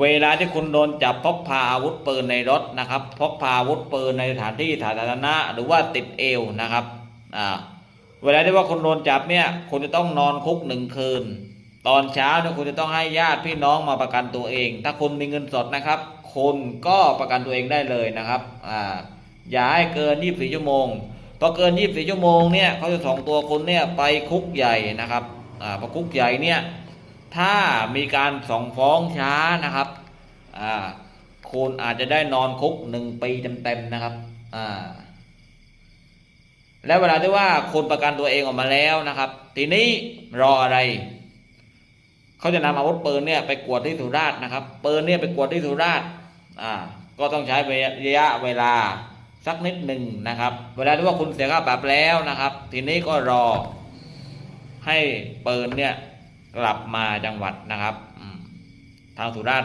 เวลาที่คุณโดนจับพกพาอาวุธปืนในรถนะครับพกพาอาวุธปืนในสถานที่สาธารณะหรือว่าติดเอวนะครับอ่าเวลาที่ว่าคุณโดนจับเนี่ยคุณจะต้องนอนคุกหนึ่งคืน ตอนเช้าเนี่ยคุณจะต้องให้ญาติพี่น้องมาประกันตัวเอง ถ้าคุณมีเงินสดนะครับคุณก็ประกันตัวเองได้เลยนะครับอ่าอย่าให้เกินยี่ส24ชั่วโมงพอเกินยี่ส24ชั่วโมงเนี่ยเขาจะส่งตัวคุณเนี่ยไปคุกใหญ่นะครับอ่าพอคุกใหญ่เนี่ย ถ้ามีการส่งฟ้องช้านะครับอ่าคุณอาจจะได้นอนคุกหนึ่งปีเต็มๆนะครับอ่าแล้วเวลาที่ว่าคุณประกันตัวเองออกมาแล้วนะครับ ทีนี้รออะไร เขาจะนำอาวุธปืนเนี่ยไปกวดที่สุราษฎร์นะครับปืนเนี่ยไปกวดที่สุราษฎร์อ่าก็ต้องใช้ระยะเวลาสักนิดหนึ่งนะครับ เวลาที่ว่าคุณเสียค่าปรับแล้วนะครับ ทีนี้ก็รอให้ปืนเนี่ย กลับมาจังหวัดนะครับทางสุราษฎร์